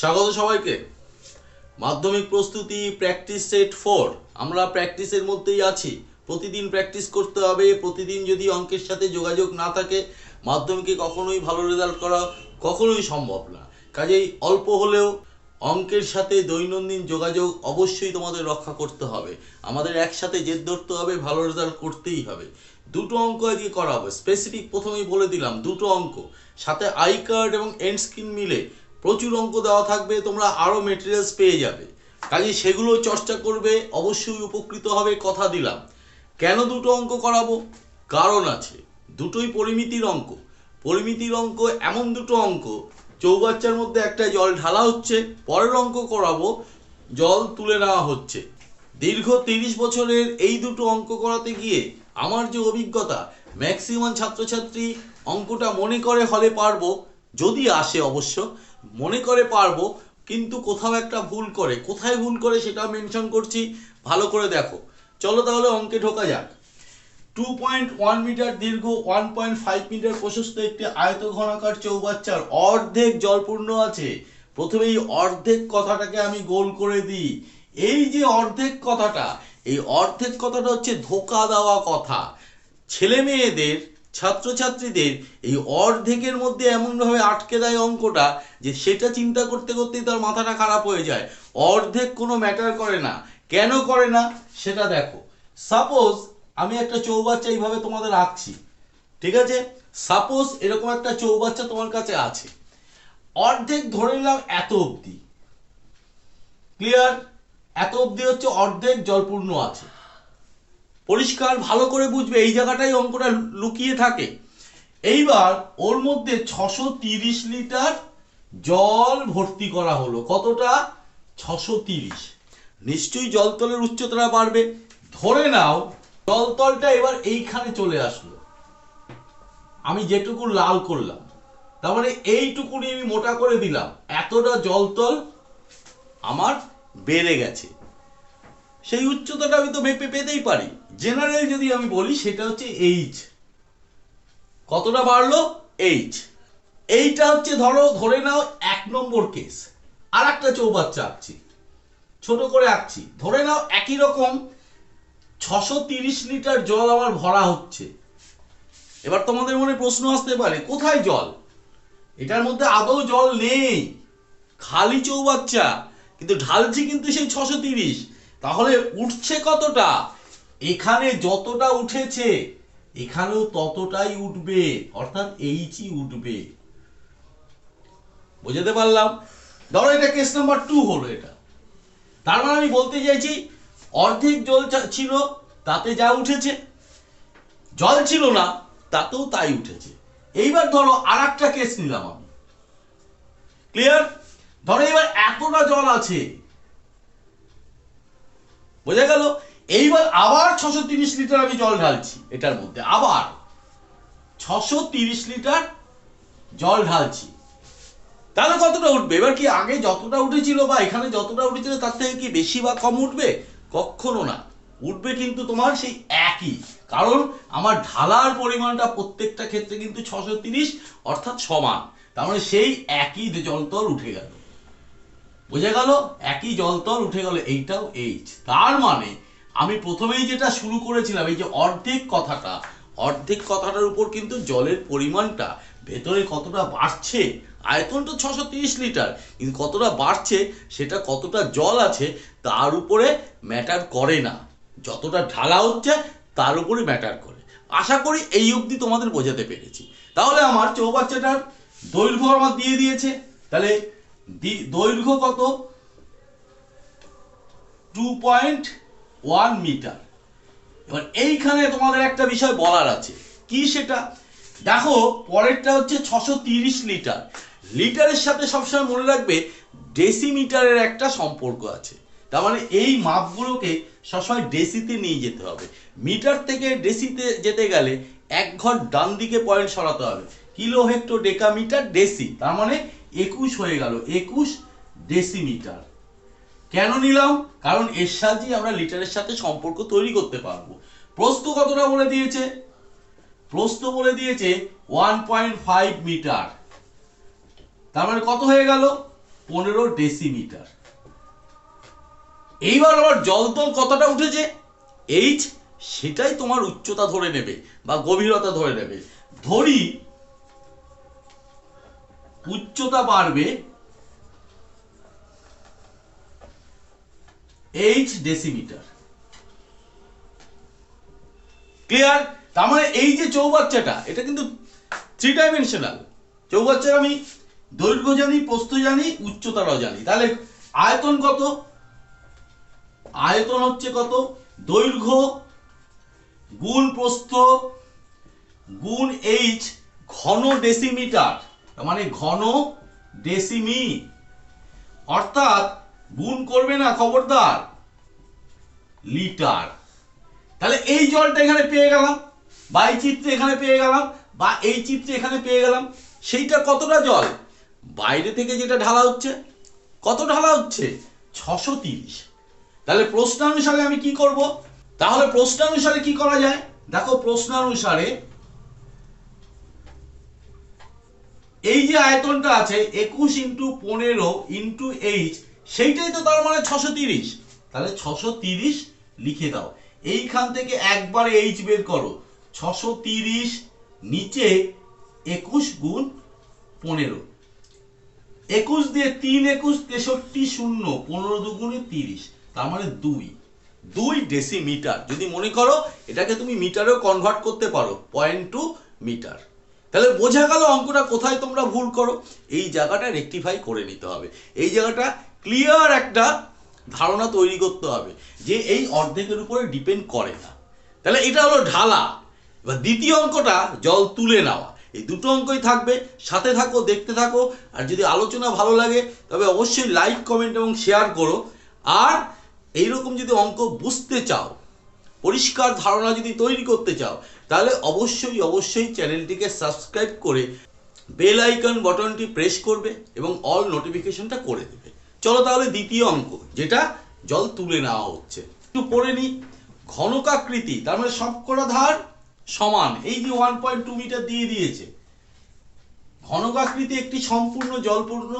স্বাগত সবাইকে। মাধ্যমিক প্রস্তুতি প্র্যাকটিস সেট ফোর আমরা প্র্যাকটিসের মধ্যেই আছি। প্রতিদিন প্র্যাকটিস করতে হবে। প্রতিদিন যদি অঙ্কের সাথে যোগাযোগ না থাকে, মাধ্যমিকে কখনোই ভালো রেজাল্ট করা কখনোই সম্ভব না। কাজেই অল্প হলেও অঙ্কের সাথে দৈনন্দিন যোগাযোগ অবশ্যই তোমাদের রক্ষা করতে হবে। আমাদের একসাথে জেদ ধরতে হবে, ভালো রেজাল্ট করতেই হবে। দুটো অঙ্ক আজকে করা হবে। স্পেসিফিক প্রথমেই বলে দিলাম, দুটো অঙ্ক। সাথে আই কার্ড এবং এন্ড স্ক্রিন মিলে প্রচুর অঙ্ক দেওয়া থাকবে, তোমরা আরও মেটেরিয়ালস পেয়ে যাবে। কাজে সেগুলো চর্চা করবে, অবশ্যই উপকৃত হবে, কথা দিলাম। কেন দুটো অঙ্ক করাবো? কারণ আছে। দুটোই পরিমিতির অঙ্ক। পরিমিতির অঙ্ক, এমন দুটো অঙ্ক, চৌবাচ্চার মধ্যে একটা জল ঢালা হচ্ছে, পরের অঙ্ক করাবো, জল তুলে নেওয়া হচ্ছে। দীর্ঘ তিরিশ বছরের এই দুটো অঙ্ক করাতে গিয়ে আমার যে অভিজ্ঞতা ম্যাক্সিমাম ছাত্রছাত্রী অঙ্কটা মনে করে হলে পারব, যদি আসে অবশ্য মনে করে পারব, কিন্তু কোথাও একটা ভুল করে। কোথায় ভুল করে সেটা মেনশন করছি, ভালো করে দেখো। চলো তাহলে অঙ্কে ঢোকা যাক। টু পয়েন্ট ওয়ান মিটার দীর্ঘ ওয়ান পয়েন্ট ফাইভ মিটার প্রশস্ত একটি আয়ত ঘনাকার চৌবাচ্চার অর্ধেক জলপূর্ণ আছে। প্রথমে এই অর্ধেক কথাটাকে আমি গোল করে দিই। এই যে অর্ধেক কথাটা, এই অর্ধেক কথাটা হচ্ছে ধোকা দেওয়া কথা। ছেলে মেয়েদের ছাত্রছাত্রীদের এই অর্ধেকের মধ্যে এমনভাবে আটকে দেয় অঙ্কটা যে সেটা চিন্তা করতে করতেই তার মাথাটা খারাপ হয়ে যায়। অর্ধেক কোনো ম্যাটার করে না। কেন করে না? সেটা দেখো। সাপোজ আমি একটা চৌবাচ্চা এইভাবে তোমাদের আঁকছি। ঠিক আছে? সাপোজ এরকম একটা চৌবাচ্চা তোমার কাছে আছে। অর্ধেক ধরে নিলাম এত অবধি। ক্লিয়ার এত অবধি হচ্ছে অর্ধেক জলপূর্ণ আছে। পরিষ্কার, ভালো করে বুঝবে, এই জায়গাটাই অঙ্কটা লুকিয়ে থাকে। এইবার ওর মধ্যে ছশো তিরিশ লিটার জল ভর্তি করা হলো। কতটা? ছশো তিরিশ। নিশ্চয়ই জলতলের উচ্চতা বাড়বে। ধরে নাও, জলতলটা এবার এইখানে চলে আসলো। আমি যেটুকু লাল করলাম, তার মানে এইটুকুনি আমি মোটা করে দিলাম। এতটা জলতল আমার বেড়ে গেছে। সেই উচ্চতাটা আমি তো মেপে পেতেই পারি। জেনারেল যদি আমি বলি, সেটা হচ্ছে এইচ কতটা বাড়লো? এইচ এইটা হচ্ছে ধরো, ধরে নাও এক নম্বর কেস আর একটা চৌবাচ্চা আঁকছি। ছোট করে আঁকছি। ধরে নাও একই রকম ছশো তিরিশ লিটার জল আমার ভরা হচ্ছে। এবার তোমাদের মনে প্রশ্ন আসতে পারে, কোথায় জল? এটার মধ্যে আদৌ জল নেই। খালি চৌবাচ্চা। কিন্তু ঢালছি কিন্তু সেই ছশো তিরিশ। তাহলে উঠছে কতটা? এখানে যতটা উঠেছে, এখানেও ততটাই উঠবে, অর্থাৎ এইচই উঠবে। বুঝতে পারলাম? ধরো এটা কেস নাম্বার টু হলো এটা। তার মানে আমি বলতে চাইছি, অর্ধেক জল ছিল, তাতে যা উঠেছে, জল ছিল না, তাতেও তাই উঠেছে। এইবার ধরো আর কেস নিলাম আমি। ক্লিয়ার ধরো এবার এতটা জল আছে বোঝা গেল? এইবার আবার ছশো তিরিশ লিটার আমি জল ঢালছি এটার মধ্যে। আবার ছশো তিরিশ লিটার জল ঢালছি। তাহলে কতটা উঠবে? এবার কি আগে যতটা উঠেছিল বা এখানে যতটা উঠেছিল তার থেকে কি বেশি বা কম উঠবে? কখনো না। উঠবে কিন্তু তোমার সেই একই। কারণ আমার ঢালার পরিমাণটা প্রত্যেকটা ক্ষেত্রে কিন্তু ছশো তিরিশ অর্থাৎ সমান। তার মানে সেই একই জলতল উঠে গেল। বোঝা গেল একই জলতল উঠে গেল এইটাও এইচ তার মানে আমি প্রথমেই যেটা শুরু করেছিলাম, এই যে অর্ধেক কথাটা, অর্ধেক কথাটার উপর কিন্তু জলের পরিমাণটা ভেতরে কতটা বাড়ছে, আয়তন তো ছশো তিরিশ লিটার, কিন্তু কতটা বাড়ছে, সেটা কতটা জল আছে, তার উপরে ম্যাটার করে না। যতটা ঢালা হচ্ছে, তার উপরে ম্যাটার করে। আশা করি এই অবধি তোমাদের বোঝাতে পেরেছি। তাহলে আমার চৌবাচ্চাটার দৈর্ঘ্য আমার দিয়ে দিয়েছে। তাহলে দৈর্ঘ্য কত? টু পয়েন্ট ওয়ান মিটার এবার এইখানে তোমাদের একটা বিষয় বলার আছে। কি সেটা? দেখো, পরেরটা হচ্ছে ছশো তিরিশ লিটার। লিটারের সাথে সবসময় মনে রাখবে ডেসিমিটারের একটা সম্পর্ক আছে। তার মানে এই মাপগুলোকে সবসময় ডেসিতে নিয়ে যেতে হবে। মিটার থেকে ডেসিতে যেতে গেলে এক ঘর ডান দিকে পয়েন্ট সরাতে হবে। কিলো হেক্টো ডেকামিটার ডেসি, তার মানে একুশ হয়ে গেল, একুশ ডেসিমিটার। কেন নিলাম? কারণ এর সাহায্যে আমরা লিটারের সাথে সম্পর্ক তৈরি করতে পারব। প্রস্থ কতটা বলে দিয়েছে? প্রস্থ বলে দিয়েছে ওয়ান পয়েন্ট ফাইভ মিটার। তার মানে কত হয়ে গেল? পনেরো ডেসিমিটার। এইবার আবার জলতল কতটা উঠেছে? এইচ সেটাই তোমার উচ্চতা ধরে নেবে বা গভীরতা ধরে নেবে। ধরি উচ্চতা বাড়বে এইচ ডেসিমিটার ক্লিয়ার তার মানে এই যে চৌবাচ্চাটা, এটা কিন্তু থ্রি ডাইমেনশনাল চৌবাচ্চার আমি দৈর্ঘ্য জানি, প্রস্থ জানি, উচ্চতাটাও জানি। তাহলে আয়তন কত? আয়তন হচ্ছে কত? দৈর্ঘ্য গুণ প্রস্থ গুণ এইচ ঘন ডেসিমিটার মানে ঘন ডেসিমি। অর্থাৎ গুণ করবে না খবরদার, লিটার। তাহলে এই জলটা এখানে পেয়ে গেলাম, বা এই চিত্রে এখানে পেয়ে গেলাম, বা এই চিত্রে এখানে পেয়ে গেলাম, সেইটা কতটা জল? বাইরে থেকে যেটা ঢালা হচ্ছে, কত ঢালা হচ্ছে? ছশো তিরিশ। তাহলে প্রশ্নানুসারে আমি কি করব? তাহলে প্রশ্নানুসারে কি করা যায়? দেখো প্রশ্নানুসারে এই যে আয়তনটা আছে, একুশ ইন্টু পনেরো ইন্টু এইচ সেইটাই তো তার মানে ছশো তিরিশ। তাহলে ছশো তিরিশ লিখে দাও। এইখান থেকে একবার এইচ বের করো। ছশো তিরিশ নিচে একুশ গুণ পনেরো। একুশ দিয়ে তিন একুশ, তেষট্টি শূন্য, পনেরো দুগুণে তিরিশ, তার মানে দুই। দুই ডেসিমিটার যদি মনে করো, এটাকে তুমি মিটারেও কনভার্ট করতে পারো পয়েন্ট টু মিটার তাহলে বোঝা গেল অঙ্কটা কোথায় তোমরা ভুল করো। এই জায়গাটা রেকটিফাই করে নিতে হবে। এই জায়গাটা ক্লিয়ার একটা ধারণা তৈরি করতে হবে যে এই অর্ধেকের উপরে ডিপেন্ড করে না। তাহলে এটা হলো ঢালা। এবার দ্বিতীয় অঙ্কটা জল তুলে নেওয়া। এই দুটো অঙ্কই থাকবে, সাথে থাকো, দেখতে থাকো, আর যদি আলোচনা ভালো লাগে, তবে অবশ্যই লাইক কমেন্ট এবং শেয়ার করো। আর এইরকম যদি অঙ্ক বুঝতে চাও পরিষ্কার ধারণা যদি তৈরি করতে চাও, তাহলে অবশ্যই অবশ্যই চ্যানেলটিকে সাবস্ক্রাইব করে বেল আইকন বটনটি প্রেস করবে এবং অল নোটিফিকেশনটা করে দেবে। চলো তাহলে দ্বিতীয় অঙ্ক, যেটা জল তুলে নেওয়া হচ্ছে। একটু পড়ে নি ঘনকাকৃতি, তার মানে সবকটা ধার সমান। এই যে ওয়ান পয়েন্ট টু মিটার দিয়ে দিয়েছে। ঘনকাকৃতি একটি সম্পূর্ণ জলপূর্ণ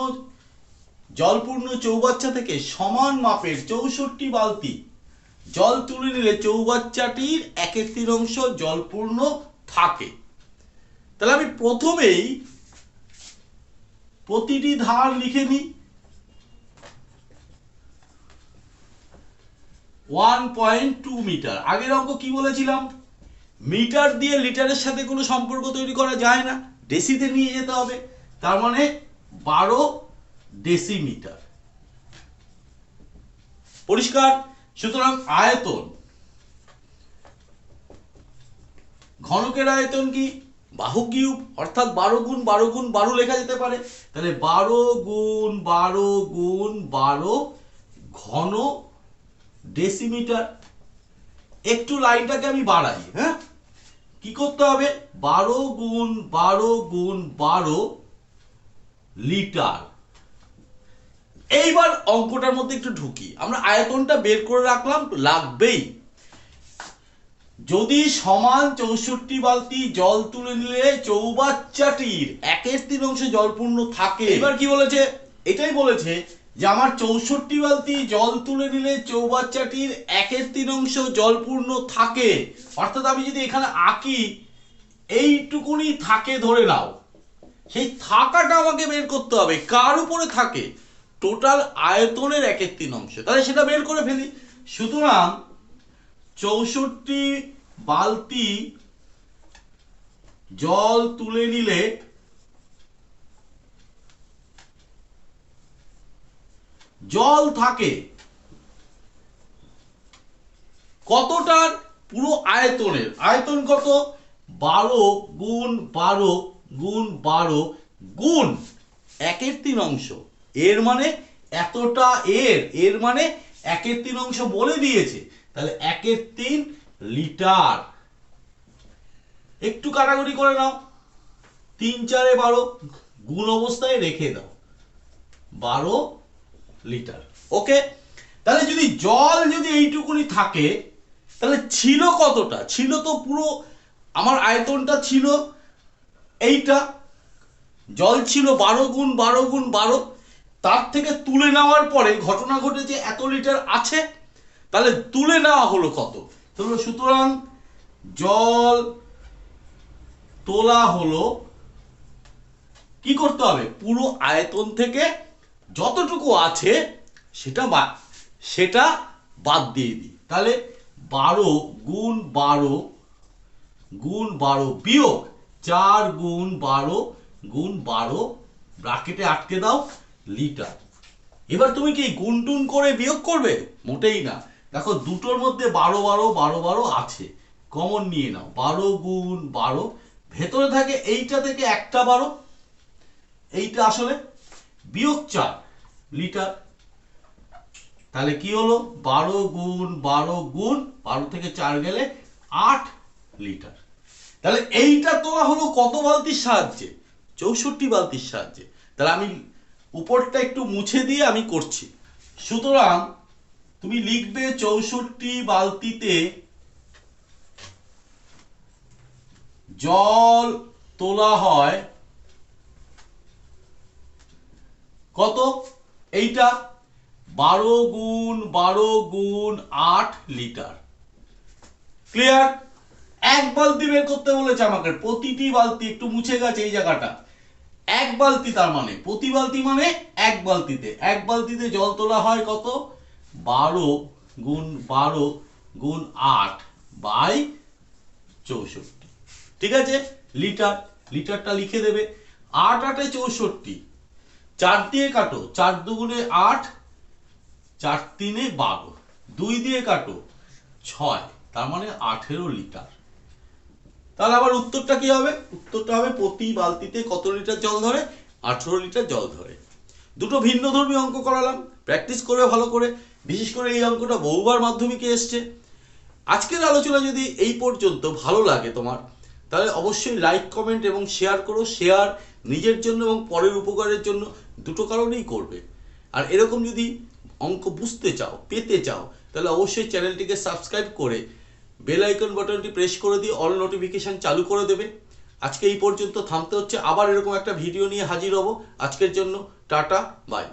জলপূর্ণ চৌবাচ্চা থেকে সমান মাপের চৌষট্টি বালতি জল তুলে নিলে চৌবাচ্চাটির একের তিন অংশ জলপূর্ণ থাকে। তাহলে আমি প্রথমেই প্রতিটি ধার লিখে নিই। One point two meter. আগের অঙ্ক কি বলেছিলাম? মিটার দিয়ে লিটারের সাথে কোনো সম্পর্ক তৈরি করা যায় না। ডেসিতে নিয়ে যেতে হবে। তার মানে বারো ডেসিমিটার। পরিষ্কার? সুতরাং আয়তন, ঘনকের আয়তন কি? বাহু কিউব, অর্থাৎ বারো গুণ বারো গুণ বারো লেখা যেতে পারে। তাহলে বারো গুণ বারো গুণ বারো ঘন ডেসিমিটার একটু লাইনটাকে আমি বাড়াই হ্যাঁ? কি করতে হবে? বারো গুণ বারো গুণ বারো লিটার। এইবার অঙ্কটার মধ্যে একটু ঢুকি। আমরা আয়তনটা বের করে রাখলাম লাগবেই। যদি সমান চৌষট্টি বালতি জল তুলে নিলে চৌবাচ্চাটির একের তিন অংশ জলপূর্ণ থাকে। এবার কি বলেছে? এটাই বলেছে যে আমার চৌষট্টি বালতি জল তুলে নিলে চৌবাচ্চাটির একের তিন অংশ জলপূর্ণ থাকে। অর্থাৎ আমি যদি এখানে আঁকি এইটুকুনি থাকে ধরে নাও। সেই থাকাটা আমাকে বের করতে হবে। কার উপরে থাকে? টোটাল আয়তনের এক এক তিন অংশ। তাহলে সেটা বের করে ফেলি। সুতরাং চৌষট্টি বালতি জল তুলে নিলে জল থাকে কতটার? পুরো আয়তনের। আয়তন কত? বারো গুণ বারো গুণ বারো গুণ একের তিন অংশ। এর মানে এতটা এর এর মানে একের তিন অংশ বলে দিয়েছে। তাহলে একের তিন লিটার। একটু কাটাকুটি করে নাও। তিন চারে বারো, গুণ অবস্থায় রেখে দাও। বারো লিটার। ওকে? তাহলে যদি জল যদি এইটুকুনি থাকে, তাহলে ছিল কতটা? ছিল তো পুরো, আমার আয়তনটা ছিল এইটা। জল ছিল বারো গুণ বারো গুণ, বারো। তার থেকে তুলে নেওয়ার পরে ঘটনা ঘটেছে এত লিটার আছে, তাহলে তুলে নেওয়া হলো কত? সুতরাং জল তোলা হলো, কি করতে হবে? পুরো আয়তন থেকে যতটুকু আছে, সেটা বা, সেটা বাদ দিয়ে দিই। তাহলে বারো গুণ বারো গুণ বারো বিয়োগ চার গুণ বারো গুণ বারো ব্রাকেটে আটকে দাও। লিটার। এবার তুমি কি গুণ টুন করে বিয়োগ করবে? মোটেই না। দেখো, দুটোর মধ্যে বারো বারো বারো বারো আছে। কমন নিয়ে নাও। বারো গুণ বারো। ভেতরে থাকে এইটা থেকে একটা বারো। এইটা আসলে বিয়োগ চার লিটার। তাহলে কি হলো? বারো গুণ বারো গুণ বারো থেকে চার গেলে আট লিটার। তাহলে এইটা তোলা হলো কত বালতির সাহায্যে? চৌষট্টি বালতির সাহায্যে। তাহলে আমি উপরটা একটু মুছে দিয়ে আমি করছি। সুতরাং তুমি লিখবে চৌষট্টি বালতিতে জল তোলা হয় কত? এইটা বারো গুণ বারো গুণ আট লিটার। ক্লিয়ার? এক বালতি বের করতে বলেছে আমাকে। প্রতিটি বালতি একটু মুছে গেছে এই জায়গাটা। এক বালতি তার মানে প্রতি বালতি মানে এক বালতিতে। এক বালতিতে জল তোলা হয় কত? বারো গুণ বারো গুণ আট বাই চৌষট্টি। ঠিক আছে? লিটার, লিটারটা লিখে দেবে। আট আটে চৌষট্টি। চার দিয়ে কাটো, চার দুগুণে আট, চার তিনে বারো। দুই দিয়ে কাটো, ছয়। তার মানে আঠেরো লিটার। তাহলে আবার উত্তরটা কি হবে? উত্তরটা হবে প্রতি বালতিতে কত লিটার জল ধরে? আঠেরো লিটার জল ধরে। দুটো ভিন্ন ধর্মী অঙ্ক করালাম। প্র্যাকটিস করবে ভালো করে। বিশেষ করে এই অঙ্কটা বহুবার মাধ্যমিকে এসছে। আজকের আলোচনা যদি এই পর্যন্ত ভালো লাগে তোমার, তাহলে অবশ্যই লাইক কমেন্ট এবং শেয়ার করো। শেয়ার নিজের জন্য এবং পরের উপকারের জন্য দুটো কারণেই করবে। আর এরকম যদি অঙ্ক বুঝতে চাও, পেতে চাও, তাহলে অবশ্যই চ্যানেলটিকে সাবস্ক্রাইব করে বেল আইকন বাটনটি প্রেস করে দিয়ে অল নোটিফিকেশান চালু করে দেবে। আজকে এই পর্যন্ত থামতে হচ্ছে। আবার এরকম একটা ভিডিও নিয়ে হাজির হব। আজকের জন্য টাটা, বাই।